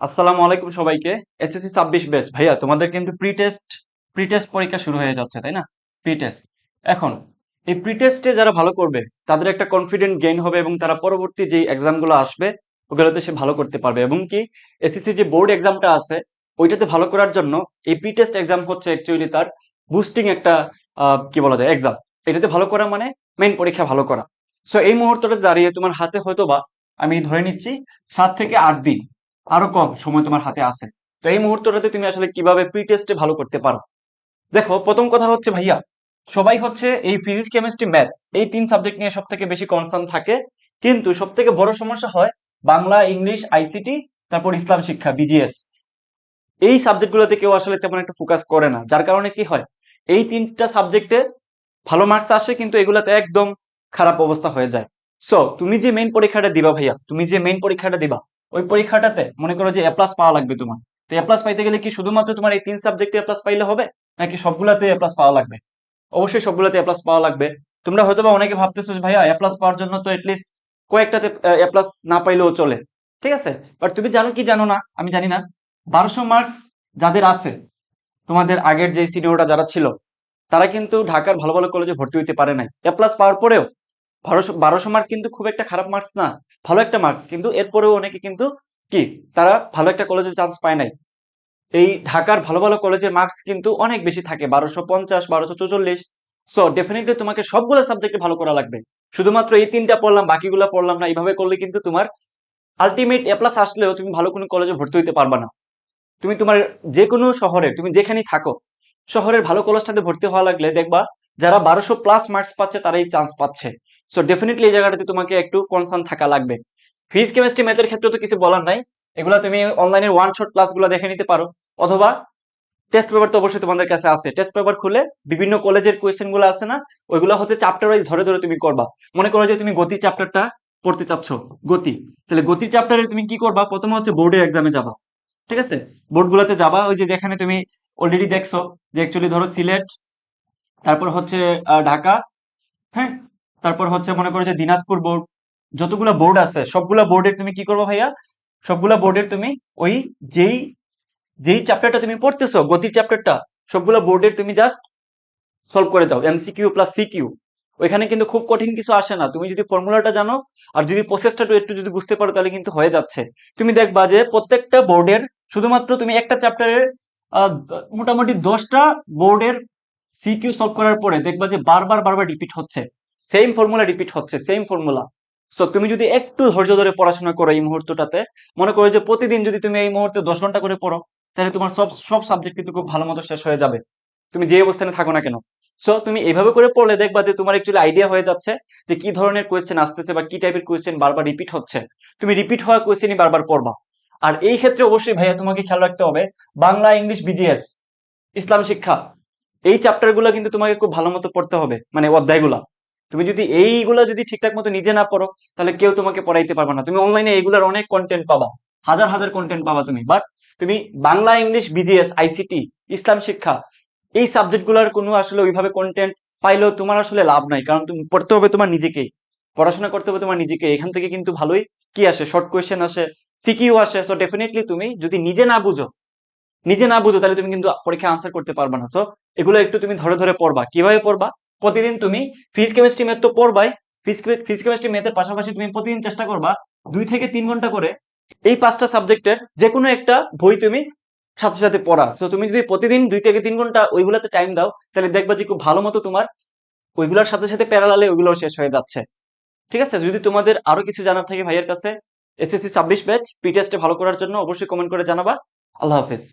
আসসালামু আলাইকুম সবাইকে। এসএসসি ছাব্বিশ ব্যাচ। ভাইয়া, তোমাদের কিন্তু প্রি টেস্ট প্রি টেস্ট পরীক্ষা শুরু হয়ে যাচ্ছে, তাই না? প্রি টেস্ট এখন, এই প্রি টেস্টে যারা ভালো করবে, তাদের একটা কনফিডেন্ট গেইন হবে এবং তারা পরবর্তী যে এক্সামগুলো আসবে, ওগুলোতে সে ভালো করতে পারবে। এবং কি, এসএসসি যে বোর্ড এক্সামটা আছে, ওইটাতে ভালো করার জন্য এই প্রি টেস্ট এক্সাম হচ্ছে অ্যাকচুয়ালি তার বুস্টিং একটা কি বলা যায় এক্সাম এটাতে ভালো করা মানে মেইন পরীক্ষা ভালো করা। সো এই মুহূর্তটা দাঁড়িয়ে তোমার হাতে হয়তো বা আমি ধরে নিচ্ছি, সাত থেকে আট দিন। আরও কম সময় তোমার হাতে আছে। তো এই মুহূর্তটাতে তুমি আসলে কীভাবে প্রি টেস্টে ভালো করতে পারো? দেখো, প্রথম কথা হচ্ছে ভাইয়া, সবাই হচ্ছে এই ফিজিক্স কেমিস্ট্রি ম্যাথ এই তিন সাবজেক্ট নিয়ে সব থেকে বেশি কনসার্ন থাকে। কিন্তু সব থেকে বড় সমস্যা হয় বাংলা, ইংলিশ আইসিটি তারপর ইসলাম শিক্ষা বিজিএস এই সাবজেক্টগুলোতে কেউ আসলে তেমন একটা ফোকাস করে না। যার কারণে কি হয়, এই তিনটা সাবজেক্টে ভালো মার্কস আসে, কিন্তু এগুলাতে একদম খারাপ অবস্থা হয়ে যায়। সো তুমি যে মেইন পরীক্ষাটা দিবা ভাইয়া, তুমি যে মেইন পরীক্ষাটা দিবা ওই পরীক্ষাটাতে মনে করো যে এ প্লাস পাওয়া লাগবে তোমার। তো এ প্লাস পাইতে গেলে কি শুধুমাত্র তোমার এই তিন সাবজেক্টে এ প্লাস পাইলে হবে, নাকি সবগুলাতে এ প্লাস পাওয়া লাগবে? অবশ্যই সবগুলাতে এ প্লাস পাওয়া লাগবে। তোমরা হয়তো বা অনেকে ভাবতেছো যে ভাইয়া এ প্লাস পাওয়ার জন্য তো এটলিস্ট কয়েকটাতে, এ প্লাস না পাইলেও চলে। ঠিক আছে? বাট তুমি জানো কি জানো না? আমি জানি না। বারোশো মার্কস যাদের আছে, তোমাদের আগের যে সিনিয়রটা যারা ছিল, তারা কিন্তু ঢাকার ভালো ভালো কলেজে ভর্তি হইতে পারে নাই। এ প্লাস পাওয়ার পরেও বারোশো বারোশো মার্ক কিন্তু খুব একটা খারাপ মার্কস না। ভালো একটা মার্কস কিন্তু এরপরেও অনেকে কিন্তু কি, তারা ভালো একটা কলেজে চান্স পায় নাই। এই ঢাকার ভালো ভালো কলেজের মার্কস কিন্তু অনেক বেশি থাকে, বারোশো পঞ্চাশ, বারোশো চৌচল্লিশ। সো ডেফিনেটলি তোমাকে সবগুলো সাবজেক্টে ভালো করা লাগবে। শুধুমাত্র এই তিনটা পড়লাম, বাকিগুলো পড়লাম না, এইভাবে করলে কিন্তু তোমার আলটিমেট এ প্লাস আসলেও তুমি ভালো কোনো কলেজে ভর্তি হইতে পারবা না। তুমি তোমার যে কোনো শহরে, তুমি যেখানেই থাকো, শহরের ভালো কলেজটাতে ভর্তি হওয়া লাগলে দেখবা যারা বারোশো প্লাস মার্কস পাচ্ছে, তারাই চান্স পাচ্ছে। সো ডেফিনেটলি এই জায়গাটাতে তোমাকে একটু কনসার্ন থাকা লাগবে। ফিজিক্স কেমিস্ট্রি ম্যাথের ক্ষেত্রে তো কিছু বলার নাই। এগুলো তুমি অনলাইনের ওয়ান শট ক্লাসগুলো দেখে নিতে পারো। অথবা টেস্ট পেপার তো অবশ্যই তোমাদের কাছে আছে। টেস্ট পেপার খুলে বিভিন্ন কলেজের কোয়েশ্চেনগুলো আছে না, ওইগুলো হচ্ছে চ্যাপ্টার ওয়াইজ ধরে ধরে তুমি করবা। মনে করো যে তুমি গতি চ্যাপ্টারটা পড়তে চাচ্ছ, গতি। তাহলে গতির চ্যাপ্টারে তুমি কি করবা? প্রথমে হচ্ছে বোর্ডের এক্সামে যাবা। ঠিক আছে? বোর্ডগুলোতে যাবা, ওই যে যেখানে তুমি অলরেডি দেখছ যে অ্যাকচুয়ালি ধরো সিলেট, তারপর হচ্ছে ঢাকা হ্যাঁ? তারপর হচ্ছে মনে করো যে দিনাজপুর বোর্ড যতগুলা বোর্ড আছে, সবগুলা বোর্ডের তুমি কি করব ভাইয়া? সবগুলা বোর্ডের তুমি ওই যেই যেই চ্যাপ্টারটা তুমি পড়তেছো, গতির চ্যাপ্টারটা সবগুলা বোর্ডের তুমি জাস্ট সলভ করে যাও এমসিকিউ প্লাস সিকিউ ওইখানে কিন্তু খুব কঠিন কিছু আসে না। তুমি যদি ফর্মুলাটা জানো, আর যদি প্রসেসটা একটু যদি বুঝতে পারো, তাহলে কিন্তু হয়ে যাচ্ছে। তুমি দেখবা যে প্রত্যেকটা বোর্ডের শুধুমাত্র তুমি একটা চ্যাপ্টারের মোটামুটি দশটা বোর্ডের সিকিউ সলভ করার পরে দেখবা যে বারবার বারবার রিপিট হচ্ছে। সেম ফর্মুলা রিপিট হচ্ছে সেম ফর্মুলা সো তুমি যদি একটু ধৈর্য ধরে পড়াশোনা করো এই মুহূর্তটাতে, মনে করো যে প্রতিদিন যদি তুমি এই মুহূর্তে দশ ঘণ্টা করে পড়ো, তাহলে তোমার সব সব সাবজেক্ট কিন্তু খুব ভালো মতো শেষ হয়ে যাবে। তুমি যে অবস্থানে থাকো না কেন। সো তুমি এইভাবে করে পড়লে দেখবা যে তোমার একচুয়ালি আইডিয়া হয়ে যাচ্ছে যে কি ধরনের কোয়েশ্চেন আসতেছে বা কি টাইপের কোয়েশ্চেন বারবার রিপিট হচ্ছে। তুমি রিপিট হওয়া কোয়েশ্চেনই বারবার পড়বা। আর এই ক্ষেত্রে অবশ্যই ভাইয়া তোমাকে খেয়াল রাখতে হবে, বাংলা, ইংলিশ বিজিএস ইসলাম শিক্ষা, এই চ্যাপ্টারগুলো কিন্তু তোমাকে খুব ভালো মতো পড়তে হবে মানে অধ্যায়গুলা। তুমি যদি এইগুলা যদি ঠিকঠাক মতো নিজে না পড়ো, তাহলে কেউ তোমাকে পড়াইতে পারবে না। তুমি অনলাইনে এইগুলার অনেক কন্টেন্ট পাবা। হাজার হাজার কন্টেন্ট পাবা তুমি। বাট তুমি বাংলা, ইংলিশ বিজিএস আইসিটি ইসলাম শিক্ষা, এই সাবজেক্টগুলার কোনো আসলে ওইভাবে কন্টেন্ট পাইলেও তোমার আসলে লাভ নাই। কারণ তুমি পড়তে হবে তোমার নিজেকেই। পড়াশোনা করতে হবে তোমার নিজেকে। এখান থেকে কিন্তু ভালোই কি আসে? শর্ট কোয়েশ্চেন আসে সিকিউ আসে। সো ডেফিনেটলি তুমি যদি নিজে না বুঝো, নিজে না বুঝো, তাহলে তুমি কিন্তু পরীক্ষা আনসার করতে পারবে না। সো এগুলো একটু তুমি ধরে ধরে পড়বা। কীভাবে পড়বা? প্রতিদিন তুমি ফিজিক্স কেমিস্ট্রি ম্যাথ তো পড়বাই। ফিজিক্স কেমিস্ট্রি ম্যাথের পাশাপাশি তুমি প্রতিদিন চেষ্টা করবা দুই থেকে তিন ঘণ্টা করে এই পাঁচটা সাবজেক্টের যে কোনো একটা বই তুমি সাথে সাথে পড়া। তো তুমি যদি প্রতিদিন দুই থেকে তিন ঘণ্টা ওইগুলোতে টাইম দাও, তাহলে দেখবা যে খুব ভালো মতো তোমার ওইগুলোর সাথে সাথে প্যারালালে ওইগুলো শেষ হয়ে যাচ্ছে। ঠিক আছে? যদি তোমাদের আরও কিছু জানার থাকে ভাইয়ের কাছে এসএসসি ছাব্বিশ ব্যাচ পি ভালো করার জন্য অবশ্যই কমেন্ট করে জানাবা। আল্লাহ হাফেজ।